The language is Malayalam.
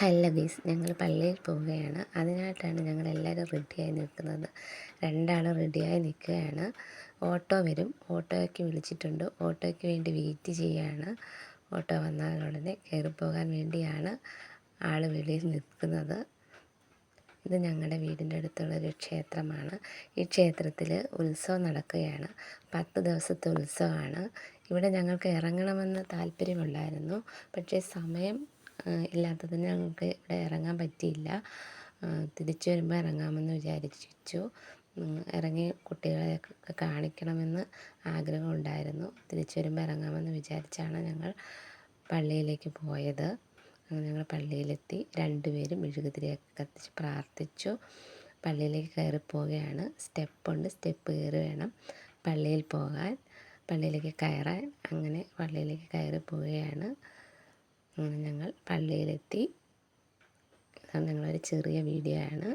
ഹലോ ഗീസ് ഞങ്ങൾ പള്ളിയിൽ പോവുകയാണ്. അതിനായിട്ടാണ് ഞങ്ങൾ എല്ലാവരും റെഡിയായി നിൽക്കുന്നത്. രണ്ടാളും റെഡിയായി നിൽക്കുകയാണ്. ഓട്ടോ വരും. ഓട്ടോയ്ക്ക് വിളിച്ചിട്ടുണ്ട്. ഓട്ടോയ്ക്ക് വേണ്ടി വെയിറ്റ് ചെയ്യുകയാണ് ഓട്ടോ വന്നാൽ ഉടനെ കയറിപ്പോകാൻ വേണ്ടിയാണ് ആൾ വെളിയിൽ നിൽക്കുന്നത്. ഇത് ഞങ്ങളുടെ വീടിന്റെ അടുത്തുള്ളൊരു ക്ഷേത്രമാണ്. ഈ ക്ഷേത്രത്തിൽ ഉത്സവം നടക്കുകയാണ്. പത്ത് ദിവസത്തെ ഉത്സവമാണ്. ഇവിടെ ഞങ്ങൾക്ക് ഇറങ്ങണമെന്ന് താല്പര്യമുണ്ടായിരുന്നു പക്ഷേ സമയം ഇല്ലാത്തതിന് ഞങ്ങൾക്ക് ഇവിടെ ഇറങ്ങാൻ പറ്റിയില്ല. തിരിച്ചു വരുമ്പോൾ ഇറങ്ങാമെന്ന് വിചാരിച്ചു. ഇറങ്ങി കുട്ടികളെയൊക്കെ കാണിക്കണമെന്ന് ആഗ്രഹമുണ്ടായിരുന്നു തിരിച്ചു വരുമ്പോൾ ഇറങ്ങാമെന്ന് വിചാരിച്ചാണ് ഞങ്ങൾ പള്ളിയിലേക്ക് പോയത്. അങ്ങനെ ഞങ്ങൾ പള്ളിയിലെത്തി. രണ്ടുപേരും മെഴുകുതിരിയൊക്കെ കത്തിച്ച് പ്രാർത്ഥിച്ചു. പള്ളിയിലേക്ക് കയറി പോവുകയാണ്. സ്റ്റെപ്പുണ്ട്. സ്റ്റെപ്പ് കയറി വേണം പള്ളിയിൽ പോകാൻ. പള്ളിയിലേക്ക് കയറാൻ. അങ്ങനെ പള്ളിയിലേക്ക് കയറി പോവുകയാണ്. അങ്ങനെ ഞങ്ങൾ പള്ളിയിലെത്തി. ഞങ്ങളൊരു ചെറിയ വീഡിയോ ആണ്